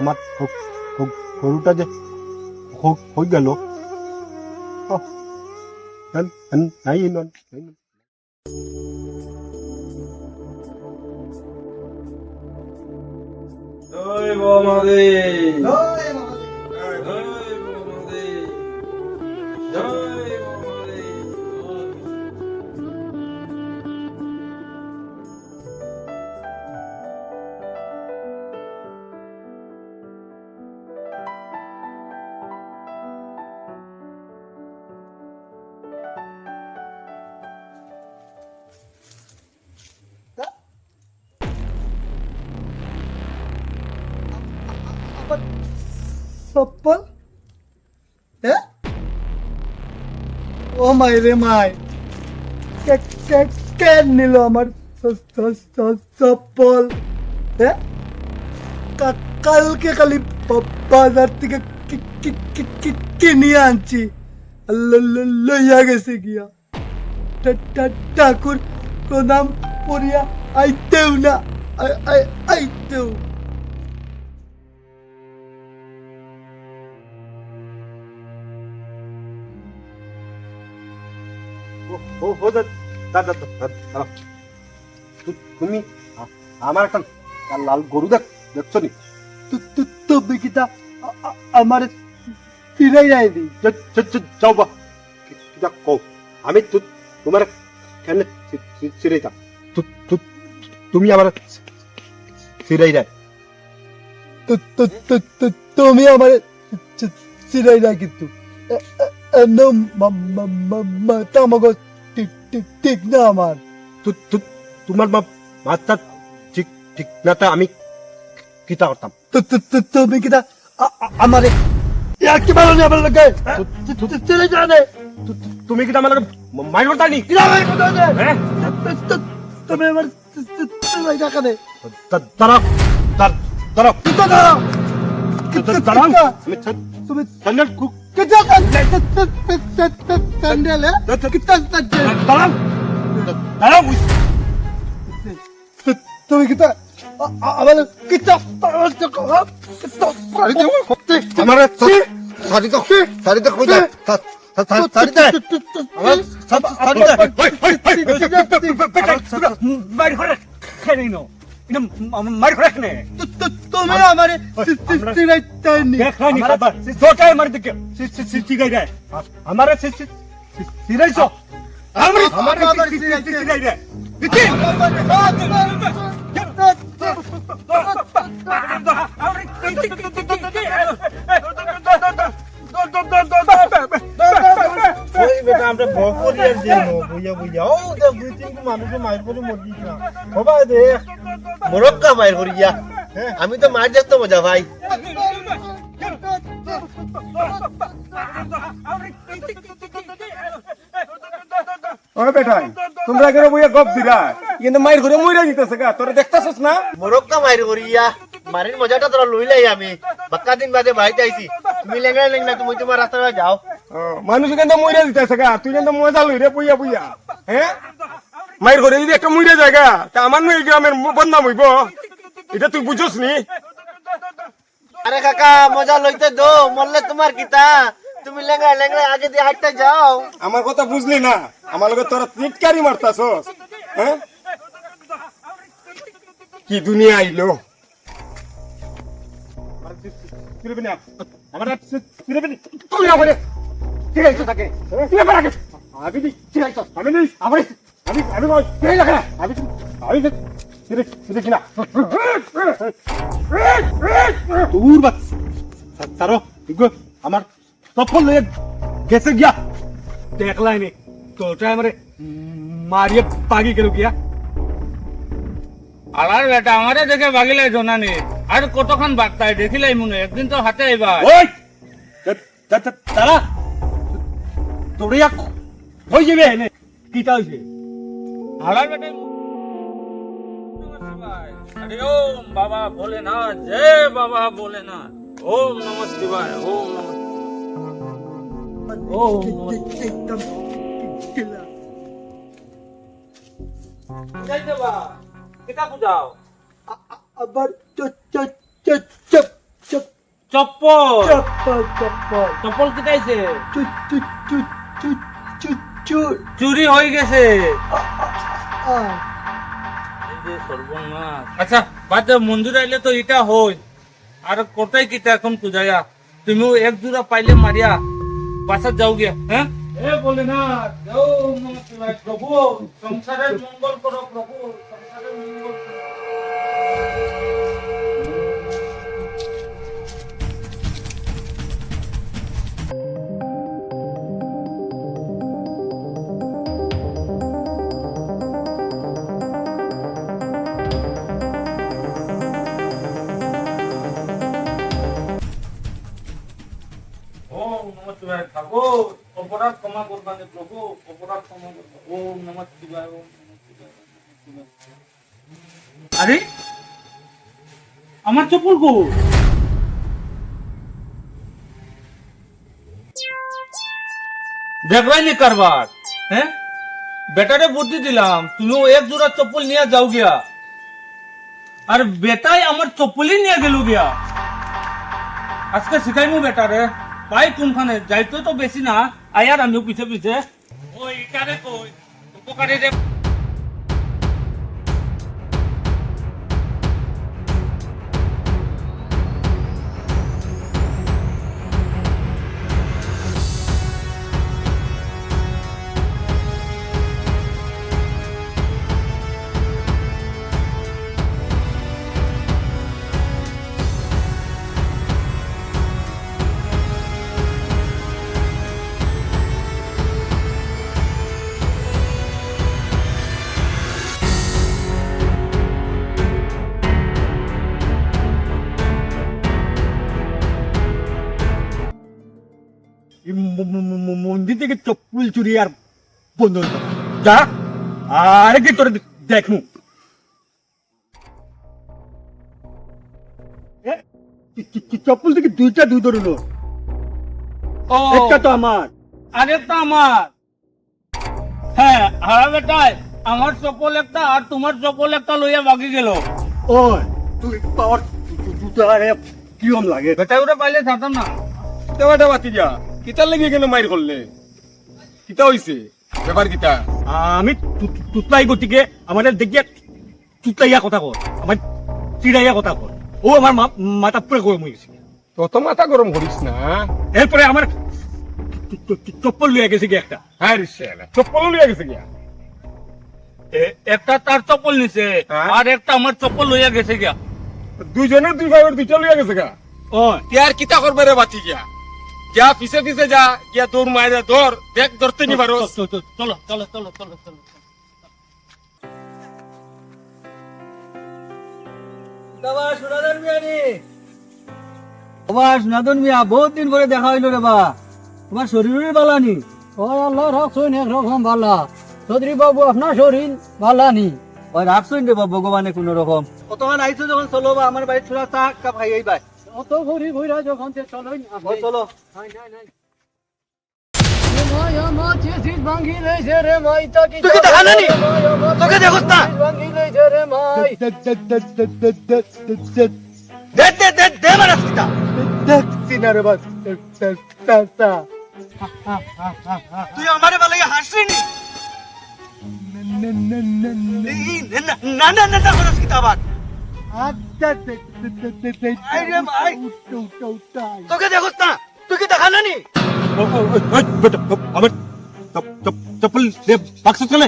আ- আমার গ- গ- গরুটা যে হ- হয়ে গেল। আহ, নাই- নাই নন নাই নন। জয় বৌমাদে জয় বৌমাদে জয় চপ্পল এ ও মাই রে মাই কে কে কে নিল আমার চ- চ- চ- চপ্পল এ কা- কালকে খালি বা- বাজার থেকে কি- কি- কি- কি- কিনে আনছি ল- ল- লইয়া গেছে গিয়া ঠা- ঠা- ঠাকুর প্রণাম করিয়া আইতেও না আই- আই- আইতেও তুমি আমার একটা লাল গরু দেখ দেখছ তু- তু- তুমি কিতা আ- আ- আমার ফিরাই নাই দি যাও বা। কিটা কও? আমি তু- তোমার কেন সিরাই তুমি আমার তু- তু- তু- তু- তুমি আমার ফিরাই নাই কিন্তু। এ- এ- এমন মা- মা- মা- মাথা মগজ ঠিক ঠিক ঠিক না আমার তোমার মাথা ঠিক ঠিক না তা আমি কিতা করতাম তু- তু- তু- তুমি কিতা আ- আ- আমার কি ভালো নেই আমার লাগে ফিরাই জানে তু- তু- তুমি কিতা আমার মাইর করতা নি কিরা ভাই কথা আছে হ্যাঁ তু- তু- তুমি আমার ফিরাই রাখানে দা- দাঁড়াও দা- দাঁড়াও কিতা দাঁড়াও দা- দাঁড়াও কিতা আমি ছা- তুমি স্যান্ডেল কু- কিতা স্যান্ডেল কিতা স্যান্ডেল দাঁড়াও দা- দাঁড়াও তুমি কিতা আমার কিতা পারি দেবো আমার সারি তো সারি তো কই যা সারি দে আমার সারি দে মারি করে খেলে নো এটা মারি করে খেলে তুমি আমার সিরাই তাইনি দেখানি বাবা ছোটাই মারি দিকে সিটি গাই রে আমার সিরাইছো আমার আমার আমার আবার সিটি সিরাই- গাই রে দিকে ওই বেটা আমরা ভয় করি আর যে বুঝা বুঝা ও দে দুই তিনটে মানুষে মাইর করে মরবি না। বাবা দে। মরক্কা মাইর করিয়া। আমি তো মার দেখতে মজা ভাই ও বেটাই তোমরা কেন বইয়া গপ দিরা কিন্তু মাইর ঘুরে মইরা দিতেছে গা তোরা দেখতাছস না? মরক্কা মাইর করিয়া। মারির মজাটা তোরা লইলাই আমি। বাক্কা দিন বাদে বাড়িতে আইছি। তুমি লেঙ্গা লেঙ্গা তুমি তোমার রাস্তা যাও। মানুষ কিন্তু মইরা দিতেছে গা তুই কিন্তু মজা লই রে বইয়া বইয়া হ্যাঁ মাইর ঘরে যদি একটা মইরা জায়গা তা আমার নই গ্রামের বদনাম হইব। এটা তুই বুঝছস নি? আরে কাকা মজা লইতে দো মরলে তোমার কিতা তুমি লেঙ্গা লেঙ্গা আগে দিয়ে হাঁটতে যাও। আমার কথা বুঝলি না? আমার লগে তোরা চিটকারি মারতাছস হ্যাঁ কি দুনিয়া আইলো? আমার তুই না করে সিরাইছো তাকে? তুই আমার আগে আমি নি সিরাইছো আমি নি আমি আমি আমি কই সিরাই লাগে আমি আমি সিরাই সিরাই না দূর বাত তারো ইগো আমার সফল লয়ে গেছে গিয়া। দেখলাই নি তোটা আমারে মারিয়ে পাগি গেল গিয়া। আলার বেটা আমারে দেখে বাগিলাই জনানি আর কতক্ষণ বাগতাই দেখিলাই মনে একদিন তো হাতে আইবা ওই! তারা তোরিয়া হয়ে যাবে এনে। কিটা হইছে আলার বেটা হরি ওম বাবা ভোলেনাথ জয় বাবা ভোলেনাথ। ওম নম শিবায় ওম নম ওম জয় দেবা কিতা বুঝাও। আবার চপ চপ চপ চপ্পল। চপ্পল চপ্পল। চপ্পল কিটাইছে চু চু চু চু চু চু চুরি হয়ে গেছে। আচ্ছা বাদ মঞ্জুর আইলে তো এটা হই। আর কোথায় কিটা এখন পূজায়া তুমিও এক জোড়া পাইলে মারিয়া। বাসার যাও গিয়া হ্যাঁ? বলে না প্রভু। সংসারের মঙ্গল করো প্রভু, সংসারের মঙ্গল করো। অপরাধ ক্ষমা করবানে প্রভু, অপরাধ ক্ষমা করবা। ওম নমঃ শিবায়, ওম। আরে, আমার চপ্পল কো দেখবাই নি কারবার হ্যাঁ? বেটারে বুদ্ধি দিলাম, তুমিও এক জোড়া চপ্পল নিয়ে যাও গিয়া। আর বেটাই আমার চপ্পলই নিয়ে গেল গিয়া। আজকে শিখাইমু বেটারে ভাই কোনখানে, যাইতো তো বেশি না। আয়ার আমিও পিছে পিছে ওই ইটারে কই উপকারে রে মন্দির থেকে চপ্পল চুরি আর বন্ধ। যা আর কি তোর দেখমু। চপ্পল থেকে দুইটা দুই ধরলো একটা তো আমার। আরেকটা আমার। হ্যাঁ হারা বেটাই আমার চপ্পল একটা আর তোমার চপ্পল একটা লইয়া বাকি গেল। ওই তুই পাওয়ার জুতা কিরম লাগে? বেটাই ওটা পাইলে ছাড়তাম না। দেওয়াটা বাতি যা। কিতার লেগে কেন মাইর করলে? কিতা হইছে? ব্যাপার কিতা? আমি তুতলাই গতিকে আমাদের দেখিয়া তুতলাইয়া কথা কর আমার চিড়াইয়া কথা কর ও আমার মাথা পুরো গরম হয়ে গেছে। তত মাথা গরম করিস না? এরপরে আমার চপ্পল লইয়া গেছে কি একটা। হ্যাঁ চপ্পল লিয়ে গেছে গিয়া? একটা তার চপ্পল নিছে? আর একটা আমার চপ্পল লইয়া গেছে গিয়া। দুইজনের দুই ভাইয়ের দুইটা লিয়ে গেছে গা ওই ইয়ার কিতা করবে রে বাতি গিয়া? যা পিছে পিছে যা গিয়া দৌড় মাইরা ধর দেখ ধরতে নি পারো চলো চলো চলো চলো চলো বাবা সুনাদন মিয়া বহুত দিন পরে দেখা হইল রে বা। তোমার শরীরের বালা নি। ও আল্লাহ রাখছুন একরকম বালা। চৌধুরী বাবু আপনার শরীর বালা নি। ওই রাখছুন রে বাবু ভগবানে কোন রকম কতক্ষণ আইছো যখন চলো বা আমার বাড়ি ছোড়া চা খাই এই ভাই অত ঘুরি ঘুরা যখন চলো চলো তুই কি দেখা নানি তোকে দেখোস না দে দে দে দে মারাস কিটা দেখছি না রে বাস তুই আমারে বালাগে হাসলি নি না না না না তোকে দেখোস না তুই কি দেখা নানি আমার চপ- চপ- চপ্পল বাক্স চলে